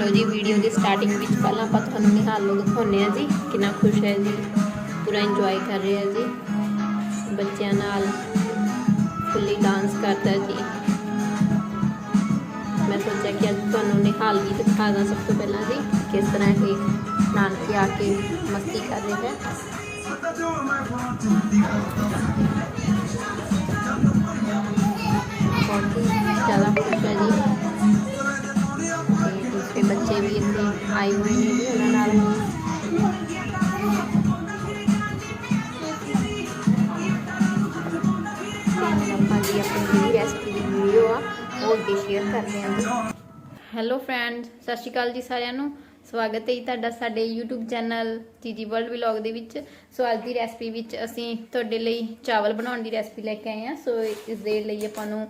ਲੋ ਜੀ ਵੀਡੀਓ ਦੀ ਸਟਾਰਟਿੰਗ ਵਿੱਚ ਪਹਿਲਾਂ ਆਪਾਂ ਤੁਹਾਨੂੰ ਨਿਹਾਲ ਨੂੰ ਦਿਖਾਉਂਦੇ ਆ ਜੀ, ਕਿੰਨਾ ਖੁਸ਼ ਹੈ ਜੀ, ਪੂਰਾ ਇੰਜੋਏ ਕਰ ਰਿਹਾ ਜੀ। ਬੱਚਿਆਂ ਨਾਲ ਫੁੱਲੀ ਡਾਂਸ ਕਰਦਾ ਜੀ। ਮੈਂ ਸੋਚਿਆ ਕਿ ਅੱਜ ਤੁਹਾਨੂੰ ਨਿਹਾਲ ਵੀ ਦਿਖਾ ਦਾਂ ਸਭ ਤੋਂ ਪਹਿਲਾਂ ਜੀ, ਕਿਸ ਤਰ੍ਹਾਂ ਇਹ ਨਾਨਕੇ ਆ ਕੇ ਮਸਤੀ ਕਰ ਰਿਹਾ ਹੈ। ਬਹੁਤ ਇੱਥੇ ਆਏ ਹੋਏ ਉਹਨਾਂ ਨਾਲ ਤੇ ਆਪਣੀ ਰੈਸਪੀ ਦੀ ਵੀਡੀਓ ਆ ਉਹ ਅੱਗੇ ਸ਼ੇਅਰ ਕਰਦੇ ਹਾਂ ਹੈਲੋ ਫਰੈਂਡਸ ਸਤਿ ਸ਼੍ਰੀ ਅਕਾਲ ਜੀ ਸਾਰਿਆਂ ਨੂੰ। ਸਵਾਗਤ ਹੈ ਜੀ ਤੁਹਾਡਾ ਸਾਡੇ YouTube channel GG world vlog ਦੇ ਵਿੱਚ। ਸੋ ਅੱਜ ਦੀ ਰੈਸਪੀ ਵਿੱਚ ਅਸੀਂ ਤੁਹਾਡੇ ਲਈ ਚਾਵਲ ਬਣਾਉਣ ਦੀ ਰੈਸਪੀ ਲੈ ਕੇ ਆਏ ਹਾਂ। ਸੋ ਇਸ ਦੇ ਲਈ ਆਪਾਂ ਨੂੰ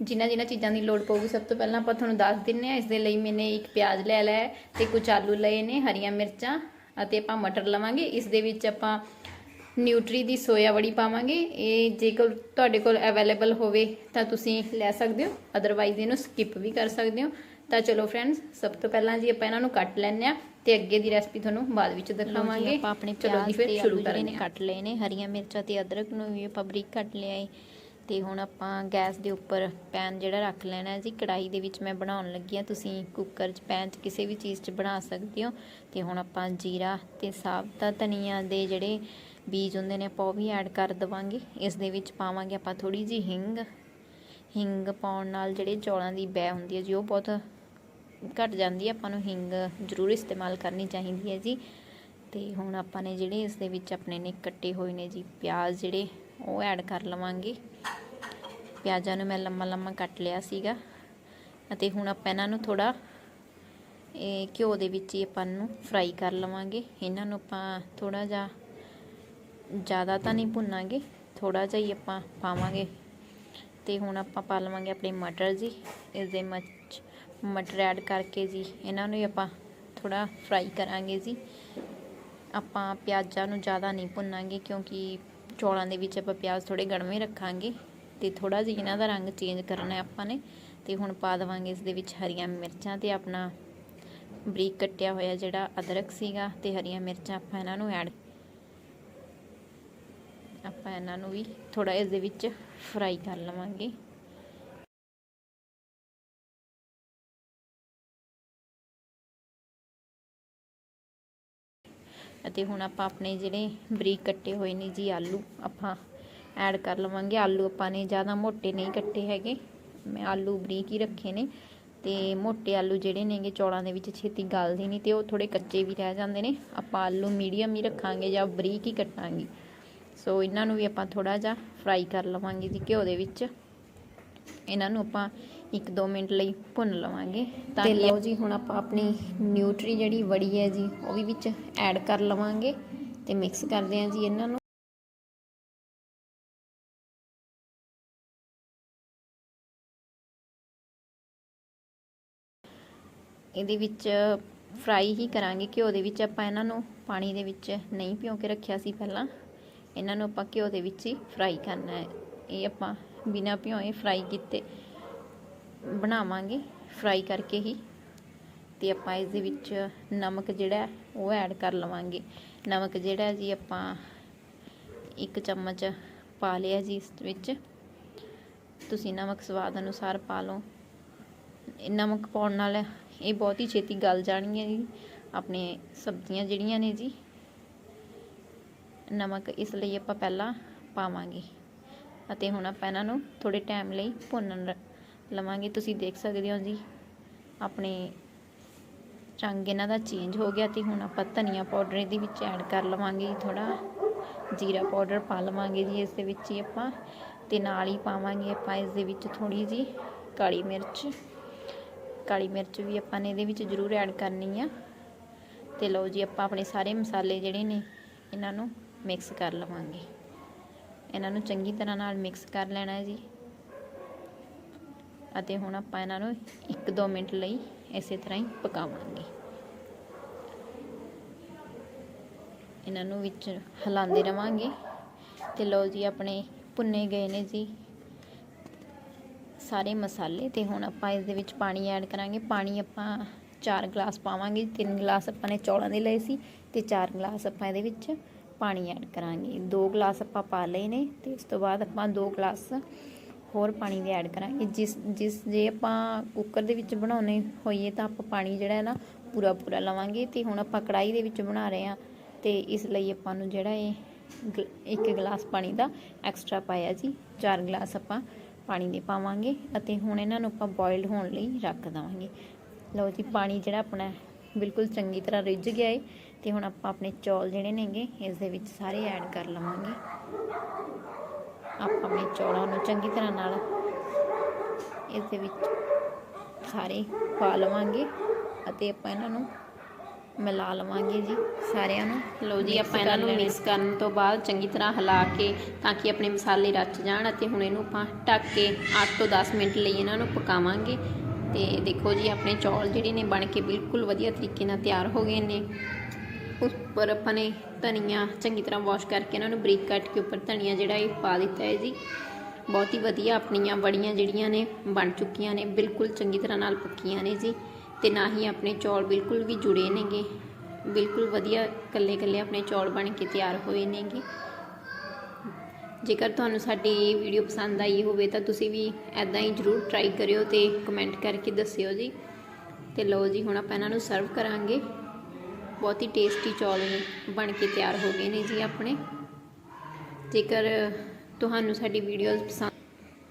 ਜਿਨ੍ਹਾਂ ਜਿਨ੍ਹਾਂ ਚੀਜ਼ਾਂ ਦੀ ਲੋੜ ਪਊਗੀ ਸਭ ਤੋਂ ਪਹਿਲਾਂ ਆਪਾਂ ਤੁਹਾਨੂੰ ਦੱਸ ਦਿੰਨੇ ਆ ਇਸ ਦੇ ਲਈ ਮੈਨੇ ਇੱਕ ਪਿਆਜ਼ ਲੈ ਲਿਆ ਤੇ ਕੁਝ ਆਲੂ ਲਏ ਨੇ ਹਰੀਆਂ ਮਿਰਚਾਂ ਅਤੇ ਆਪਾਂ ਮਟਰ ਲਵਾਂਗੇ। ਇਸ ਦੇ ਵਿੱਚ ਆਪਾਂ ਨਿਊਟਰੀ ਦੀ ਸੋਇਆ ਵੜੀ ਪਾਵਾਂਗੇ। ਇਹ ਜੇਕਰ ਤੁਹਾਡੇ ਕੋਲ ਅਵੇਲੇਬਲ ਹੋਵੇ ਤਾਂ ਤੁਸੀਂ ਲੈ ਸਕਦੇ ਹੋ ਅਦਰਵਾਈਜ਼ ਇਹਨੂੰ ਸਕਿਪ ਵੀ ਕਰ ਸਕਦੇ ਹੋ। ਤਾਂ ਚਲੋ ਫਰੈਂਡਸ ਸਭ ਤੋਂ ਪਹਿਲਾਂ ਜੀ ਆਪਾਂ ਇਹਨਾਂ ਨੂੰ ਕੱਟ ਲੈਣੇ ਆ ਤੇ ਅੱਗੇ ਦੀ ਰੈਸਪੀ ਤੁਹਾਨੂੰ ਬਾਅਦ ਵਿੱਚ ਦਿਖਾਵਾਂਗੇ। ਆਪਾਂ ਆਪਣੇ ਚਲੋ ਜੀ ਪਿਆਜ਼ ਫਿਰ ਤੇ ਸ਼ੁਰੂ ਆਲੂ ਜਿਹੜੇ ਕਰਦੇ ਨੇ ਹਾਂ ਕੱਟ ਲਏ ਨੇ ਹਰੀਆਂ ਮਿਰਚਾਂ ਤੇ ਅਦਰਕ ਨੂੰ ਵੀ ਆਪਾਂ ਬਰੀਕ ਕੱਟ ਲਿਆ ਏ। ਤੇ ਹੁਣ ਆਪਾਂ ਗੈਸ ਦੇ ਉੱਪਰ ਪੈਨ ਜਿਹੜਾ ਰੱਖ ਲੈਣਾ ਹੈ ਜੀ ਕੜਾਈ ਦੇ ਵਿੱਚ ਮੈਂ ਬਣਾਉਣ ਲੱਗੀ ਆ ਤੁਸੀਂ ਕੁੱਕਰ 'ਚ ਪੈਨ 'ਚ ਕਿਸੇ ਵੀ ਚੀਜ਼ 'ਚ ਬਣਾ ਸਕਦੇ ਹੋ। ਤੇ ਹੁਣ ਆਪਾਂ ਜੀਰਾ ਤੇ ਸਾਬਤਾ ਧਨੀਆ ਦੇ ਜਿਹੜੇ ਬੀਜ ਹੁੰਦੇ ਨੇ ਆਪਾਂ ਉਹ ਵੀ ਐਡ ਕਰ ਦਵਾਂਗੇ। ਇਸ ਦੇ ਵਿੱਚ ਪਾਵਾਂਗੇ ਆਪਾਂ ਥੋੜੀ ਜੀ ਹਿੰਗ। ਹਿੰਗ ਪਾਉਣ ਨਾਲ ਜਿਹੜੇ ਚੌਲਾਂ ਦੀ ਬੈ ਹੁੰਦੀ ਹੈ ਜੀ, ਉਹ ਬਹੁਤ ਘਟ ਜਾਂਦੀ ਹੈ। ਆਪਾਂ ਨੂੰ ਹਿੰਗ ਜ਼ਰੂਰ ਇਸਤੇਮਾਲ ਕਰਨੀ ਚਾਹੀਦੀ ਹੈ ਜੀ। ਤੇ ਹੁਣ ਆਪਾਂ ਨੇ ਜਿਹੜੇ ਇਸ ਦੇ ਵਿੱਚ ਆਪਣੇ ਨੇ ਕੱਟੇ ਹੋਏ ਨੇ ਜੀ, ਪਿਆਜ਼ ਜਿਹੜੇ ਉਹ ਐਡ ਕਰ ਲਵਾਂਗੇ। ਪਿਆਜ਼ਾਂ ਨੂੰ ਮੈਂ ਲੰਮਾ ਲੰਮਾ ਕੱਟ ਲਿਆ ਸੀਗਾ। ਅਤੇ ਹੁਣ ਆਪਾਂ ਇਹਨਾਂ ਨੂੰ ਥੋੜਾ ਇਹ ਘਿਓ ਦੇ ਵਿੱਚ ਹੀ ਆਪਾਂ ਨੂੰ ਫਰਾਈ ਕਰ ਲਵਾਂਗੇ। ਇਹਨਾਂ ਨੂੰ ਆਪਾਂ ਥੋੜਾ ਜਿਹਾ, ਜ਼ਿਆਦਾ ਤਾਂ ਨਹੀਂ ਭੁੰਨਾਂਗੇ ਥੋੜਾ ਜਿਹਾ ਹੀ ਆਪਾਂ ਪਾਵਾਂਗੇ। ਤੇ ਹੁਣ ਆਪਾਂ ਪਾ ਲਵਾਂਗੇ ਆਪਣੇ ਮਟਰ ਜੀ। ਇਸ ਦੇ ਵਿੱਚ ਮਟਰ ਐਡ ਕਰਕੇ ਜੀ, ਇਹਨਾਂ ਨੂੰ ਵੀ ਆਪਾਂ ਥੋੜਾ ਫਰਾਈ ਕਰਾਂਗੇ ਜੀ। ਆਪਾਂ ਪਿਆਜ਼ਾਂ ਨੂੰ ਜ਼ਿਆਦਾ ਨਹੀਂ ਭੁੰਨਾਂਗੇ ਕਿਉਂਕਿ ਚੌਲਾਂ ਦੇ ਵਿੱਚ ਆਪਾਂ ਪਿਆਜ਼ ਥੋੜੇ ਗੜਵੇਂ ਰੱਖਾਂਗੇ ਤੇ ਥੋੜਾ ਜਿਹਾ ਇਹਨਾਂ ਦਾ ਰੰਗ ਚੇਂਜ ਕਰਨਾ ਹੈ ਆਪਾਂ ਨੇ ਤੇ ਹੁਣ ਪਾ ਦੇਵਾਂਗੇ ਇਸ ਦੇ ਵਿੱਚ ਹਰੀਆਂ ਮਿਰਚਾਂ ਤੇ ਆਪਣਾ ਬਰੀਕ ਕੱਟਿਆ ਹੋਇਆ ਜਿਹੜਾ ਅਦਰਕ ਸੀਗਾ ਤੇ ਹਰੀਆਂ ਮਿਰਚਾਂ ਆਪਾਂ ਇਹਨਾਂ ਨੂੰ ਐਡ ਆਪਾਂ ਇਹਨਾਂ ਨੂੰ ਵੀ ਥੋੜਾ ਇਸ ਦੇ ਵਿੱਚ ਫਰਾਈ ਕਰ ਲਵਾਂਗੇ। ਅਤੇ ਹੁਣ ਆਪਾਂ ਆਪਣੇ ਜਿਹੜੇ ਬਰੀਕ ਕੱਟੇ ਹੋਏ ਨੇ ਜੀ ਆਲੂ, ਆਪਾਂ ਐਡ ਕਰ ਲਵਾਂਗੇ। ਆਲੂ ਆਪਾਂ ਨੇ ਜ਼ਿਆਦਾ ਮੋਟੇ ਨਹੀਂ ਕੱਟੇ ਹੈਗੇ। ਮੈਂ ਆਲੂ ਬਰੀਕ ਹੀ ਰੱਖੇ ਨੇ ਤੇ ਮੋਟੇ ਆਲੂ ਜਿਹੜੇ ਨੇਗੇ ਚੌਲਾਂ ਦੇ ਵਿੱਚ ਛੇਤੀ ਗਲਦੇ ਨਹੀਂ ਤੇ ਉਹ ਥੋੜੇ ਕੱਚੇ ਵੀ ਰਹਿ ਜਾਂਦੇ ਨੇ। ਆਪਾਂ ਆਲੂ ਮੀਡੀਅਮ ਹੀ ਰੱਖਾਂਗੇ ਜਾਂ ਬਰੀਕ ਹੀ ਕੱਟਾਂਗੇ। ਸੋ ਇਹਨਾਂ ਨੂੰ ਵੀ ਆਪਾਂ ਥੋੜਾ ਜਿਹਾ ਫਰਾਈ ਕਰ ਲਵਾਂਗੇ ਜੀ ਘਿਓ ਦੇ ਵਿੱਚ। ਇਹਨਾਂ ਨੂੰ ਆਪਾਂ 1-2 ਮਿੰਟ ਲਈ ਭੁੰਨ ਲਵਾਂਗੇ। ਤਾਂ ਲਓ ਜੀ ਹੁਣ ਆਪਾਂ ਆਪਣੀ ਨਿਊਟਰੀ ਜਿਹੜੀ ਵੜੀ ਹੈ ਜੀ ਉਹ ਵੀ ਵਿੱਚ ਐਡ ਕਰ ਲਵਾਂਗੇ ਤੇ ਮਿਕਸ ਕਰਦੇ ਹਾਂ ਜੀ ਇਹਨਾਂ ਨੂੰ। ਇਹਦੇ ਵਿੱਚ ਫਰਾਈ ਹੀ ਕਰਾਂਗੇ। ਘਿਓ ਦੇ ਵਿੱਚ ਆਪਾਂ ਇਹਨਾਂ ਨੂੰ ਪਾਣੀ ਦੇ ਵਿੱਚ ਨਹੀਂ ਭਿਓ ਕੇ ਰੱਖਿਆ ਸੀ ਪਹਿਲਾਂ। ਇਹਨਾਂ ਨੂੰ ਆਪਾਂ ਘਿਓ ਦੇ ਵਿੱਚ ਹੀ ਫਰਾਈ ਕਰਨਾ ਹੈ। ਇਹ ਆਪਾਂ ਬਿਨਾਂ ਭਿਓਏ ਫਰਾਈ ਕੀਤੇ ਬਣਾਵਾਂਗੇ ਫਰਾਈ ਕਰਕੇ ਹੀ। ਤੇ ਆਪਾਂ ਇਸ ਦੇ ਵਿੱਚ ਨਮਕ ਜਿਹੜਾ ਉਹ ਐਡ ਕਰ ਲਵਾਂਗੇ। ਨਮਕ ਜਿਹੜਾ ਜੀ ਆਪਾਂ ਇੱਕ ਚਮਚ ਪਾ ਲਿਆ ਜੀ ਇਸ ਵਿੱਚ। ਤੁਸੀਂ ਨਮਕ ਸਵਾਦ ਅਨੁਸਾਰ ਪਾ ਲਓ। ਨਮਕ ਪਾਉਣ ਨਾਲ ਇਹ ਬਹੁਤ ਹੀ ਛੇਤੀ ਗਲ ਜਾਣਗੀਆਂ ਜੀ। ਆਪਣੇ ਸਬਜ਼ੀਆਂ ਜਿਹੜੀਆਂ ਨੇ ਜੀ, ਨਮਕ ਇਸ ਲਈ ਆਪਾਂ ਪਹਿਲਾਂ ਪਾਵਾਂਗੇ। ਅਤੇ ਹੁਣ ਆਪਾਂ ਇਹਨਾਂ ਨੂੰ ਥੋੜੇ ਟਾਈਮ ਲਈ ਭੁੰਨਣ ਲਵਾਂਗੇ। ਤੁਸੀਂ ਦੇਖ ਸਕਦੇ ਹੋ ਜੀ, ਆਪਣੇ ਰੰਗ ਇਹਨਾਂ ਦਾ ਚੇਂਜ ਹੋ ਗਿਆ ਤੇ ਹੁਣ ਆਪਾਂ ਧਨੀਆ ਪਾਊਡਰ ਇਹਦੇ ਵਿੱਚ ਐਡ ਕਰ ਲਵਾਂਗੇ ਥੋੜਾ ਜੀਰਾ ਪਾਊਡਰ ਪਾ ਲਵਾਂਗੇ ਜੀ ਇਸ ਦੇ ਵਿੱਚ ਹੀ ਆਪਾਂ ਤੇ ਨਾਲ ਹੀ ਪਾਵਾਂਗੇ ਆਪਾਂ ਇਸ ਦੇ ਵਿੱਚ ਥੋੜੀ ਜੀ ਕਾਲੀ ਮਿਰਚ। ਕਾਲੀ ਮਿਰਚ ਵੀ ਆਪਾਂ ਨੇ ਇਹਦੇ ਵਿੱਚ ਜ਼ਰੂਰ ਐਡ ਕਰਨੀ ਆ। ਤੇ ਲਓ ਜੀ ਆਪਾਂ ਆਪਣੇ ਸਾਰੇ ਮਸਾਲੇ ਜਿਹੜੇ ਨੇ ਇਹਨਾਂ ਨੂੰ ਮਿਕਸ ਕਰ ਲਵਾਂਗੇ। ਇਹਨਾਂ ਨੂੰ ਚੰਗੀ ਤਰ੍ਹਾਂ ਨਾਲ ਮਿਕਸ ਕਰ ਲੈਣਾ ਹੈ ਜੀ। ਅਤੇ ਹੁਣ ਆਪਾਂ ਇਹਨਾਂ ਨੂੰ 1-2 ਮਿੰਟ ਲਈ ਇਸੇ ਤਰ੍ਹਾਂ ਹੀ ਪਕਾਵਾਂਗੇ। ਇਹਨਾਂ ਨੂੰ ਵਿੱਚ ਹਿਲਾਉਂਦੇ ਰਵਾਂਗੇ। ਤੇ ਲਓ ਜੀ, ਆਪਣੇ ਭੁੰਨੇ ਗਏ ਨੇ ਜੀ ਸਾਰੇ ਮਸਾਲੇ। ਤੇ ਹੁਣ ਆਪਾਂ ਇਸ ਦੇ ਵਿੱਚ ਪਾਣੀ ਐਡ ਕਰਾਂਗੇ। ਪਾਣੀ ਆਪਾਂ 4 ਗਲਾਸ ਪਾਵਾਂਗੇ। 3 ਗਲਾਸ ਆਪਾਂ ਨੇ ਚੌਲਾਂ ਦੇ ਲਏ ਸੀ। ਤੇ 4 ਗਲਾਸ ਆਪਾਂ ਇਹਦੇ ਵਿੱਚ ਪਾਣੀ ਐਡ ਕਰਾਂਗੇ। 2 ਗਲਾਸ ਆਪਾਂ ਪਾ ਲਏ ਨੇ। ਤੇ ਉਸ ਤੋਂ ਬਾਅਦ ਆਪਾਂ 2 ਗਲਾਸ ਹੋਰ ਪਾਣੀ ਦੇ ਐਡ ਕਰਾਂਗੇ ਜਿਸ ਜਿਸ ਜੇ ਆਪਾਂ ਕੁੱਕਰ ਦੇ ਵਿੱਚ ਬਣਾਉਣੇ ਹੋਈਏ ਤਾਂ ਆਪਾਂ ਪਾਣੀ ਜਿਹੜਾ ਹੈ ਨਾ ਪੂਰਾ ਪੂਰਾ ਲਵਾਂਗੇ ਤੇ ਹੁਣ ਆਪਾਂ ਕੜਾਈ ਦੇ ਵਿੱਚ ਬਣਾ ਰਹੇ ਹਾਂ ਤੇ ਇਸ ਲਈ ਆਪਾਂ ਨੂੰ ਜਿਹੜਾ ਇਹ ਗ- ਇੱਕ ਗਲਾਸ ਪਾਣੀ ਦਾ ਐਕਸਟਰਾ ਪਾਇਆ ਜੀ ਚਾਰ ਗਲਾਸ ਆਪਾਂ ਪਾਣੀ ਦੇ ਪਾਵਾਂਗੇ ਅਤੇ ਹੁਣ ਇਹਨਾਂ ਨੂੰ ਆਪਾਂ ਬੋਇਲਡ ਹੋਣ ਲਈ ਰੱਖ ਦੇਵਾਂਗੇ। ਲਓ ਜੀ, ਪਾਣੀ ਜਿਹੜਾ ਆਪਣਾ ਬਿਲਕੁਲ ਚੰਗੀ ਤਰ੍ਹਾਂ ਰਿੱਝ ਗਿਆ ਏ ਤੇ ਹੁਣ ਆਪਾਂ ਆਪਣੇ ਚੌਲ ਜਿਹੜੇ ਨੇਗੇ, ਇਸ ਦੇ ਵਿੱਚ ਸਾਰੇ ਐਡ ਕਰ ਲਵਾਂਗੇ। ਆਪਾਂ ਆਪਣੇ ਚੌਲਾਂ ਨੂੰ ਚੰਗੀ ਤਰ੍ਹਾਂ ਨਾਲ ਇਸ ਦੇ ਵਿੱਚ ਸਾਰੇ ਪਾ ਲਵਾਂਗੇ ਅਤੇ ਆਪਾਂ ਇਹਨਾਂ ਨੂੰ ਮਿਲਾ ਲਵਾਂਗੇ ਜੀ ਸਾਰਿਆਂ ਨੂੰ। ਲਓ ਜੀ ਆਪਾਂ ਇਹਨਾਂ ਨੂੰ। ਮਿਕਸ ਕਰਨ ਤੋਂ ਬਾਅਦ ਚੰਗੀ ਤਰ੍ਹਾਂ ਹਿਲਾ ਕੇ ਤਾਂ ਕਿ ਆਪਣੇ ਮਸਾਲੇ ਰਚ ਜਾਣ ਅਤੇ ਹੁਣ ਇਹਨੂੰ ਆਪਾਂ ਢੱਕ ਕੇ 8 ਤੋਂ 10 ਮਿੰਟ ਲਈ ਇਹਨਾਂ ਨੂੰ ਪਕਾਵਾਂਗੇ। ਤੇ ਦੇਖੋ ਜੀ ਆਪਣੇ ਚੌਲ ਜਿਹੜੇ ਨੇ ਬਣ ਕੇ ਬਿਲਕੁਲ ਵਧੀਆ ਤਰੀਕੇ ਨਾਲ ਤਿਆਰ ਹੋ ਗਏ ਨੇ। ਉੱਪਰ ਆਪਾਂ ਨੇ ਧਨੀਆ ਚੰਗੀ ਤਰ੍ਹਾਂ ਵਾਸ਼ ਕਰਕੇ ਇਹਨਾਂ ਨੂੰ ਬਰੀਕ ਕੱਟ ਕੇ ਉੱਪਰ ਧਨੀਆ ਜਿਹੜਾ ਇਹ ਪਾ ਦਿੱਤਾ ਹੈ ਜੀ। ਬਹੁਤ ਹੀ ਵਧੀਆ ਆਪਣੀਆਂ ਵੜੀਆਂ ਜਿਹੜੀਆਂ ਨੇ ਬਣ ਚੁੱਕੀਆਂ ਨੇ, ਬਿਲਕੁਲ ਚੰਗੀ ਤਰ੍ਹਾਂ ਨਾਲ ਪੱਕੀਆਂ ਨੇ ਜੀ ਤੇ ਨਾ ਹੀ ਆਪਣੇ ਚੌਲ ਬਿਲਕੁਲ ਵੀ ਜੁੜੇ ਨੇਗੇ। ਬਿਲਕੁਲ ਵਧੀਆ ਕੱਲੇ ਕੱਲੇ ਆਪਣੇ ਚੌਲ ਬਣ ਕੇ ਤਿਆਰ ਹੋਏ ਨੇਗੇ। ਜੇਕਰ ਤੁਹਾਨੂੰ ਸਾਡੀ ਇਹ ਵੀਡੀਓ ਪਸੰਦ ਆਈ ਹੋਵੇ ਤਾਂ ਤੁਸੀਂ ਵੀ ਐਦਾਂ ਹੀ ਜਰੂਰ ਟਰਾਈ ਕਰਿਓ ਤੇ ਕਮੈਂਟ ਕਰਕੇ ਦੱਸਿਓ ਜੀ। ਤੇ ਲਓ ਜੀ, ਹੁਣ ਆਪਾਂ ਇਹਨਾਂ ਨੂੰ ਸਰਵ ਕਰਾਂਗੇ। ਬਹੁਤ ਹੀ ਟੇਸਟੀ ਚੌਲ ਨੇ, ਬਣ ਕੇ ਤਿਆਰ ਹੋ ਗਏ ਨੇ ਜੀ ਆਪਣੇ। ਜੇਕਰ ਤੁਹਾਨੂੰ ਸਾਡੀ ਵੀਡੀਓਜ਼ ਪਸੰਦ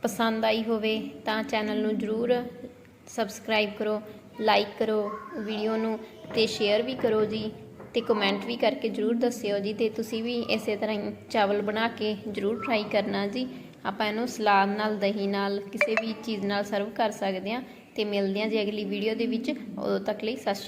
ਪਸੰਦ ਆਈ ਹੋਵੇ ਤਾਂ ਚੈਨਲ ਨੂੰ ਜਰੂਰ ਸਬਸਕ੍ਰਾਈਬ ਕਰੋ ਲਾਈਕ ਕਰੋ ਵੀਡੀਓ ਨੂੰ ਤੇ ਸ਼ੇਅਰ ਵੀ ਕਰੋ ਜੀ ਤੇ ਕਮੈਂਟ ਵੀ ਕਰਕੇ ਜਰੂਰ ਦੱਸਿਓ ਜੀ ਤੇ ਤੁਸੀਂ ਵੀ ਇਸੇ ਤਰ੍ਹਾਂ ਹੀ ਚਾਵਲ ਬਣਾ ਕੇ ਜਰੂਰ ਟਰਾਈ ਕਰਨਾ ਜੀ। ਆਪਾਂ ਇਹਨੂੰ ਸਲਾਦ ਨਾਲ, ਦਹੀਂ ਨਾਲ, ਕਿਸੇ ਵੀ ਚੀਜ਼ ਨਾਲ ਸਰਵ ਕਰ ਸਕਦੇ ਹਾਂ। ਤੇ ਮਿਲਦੇ ਹਾਂ ਜੀ ਅਗਲੀ ਵੀਡੀਓ ਦੇ ਵਿੱਚ। ਉਦੋਂ ਤੱਕ ਲਈ ਸਤਿ ਸ਼੍ਰੀ ਅਕਾਲ।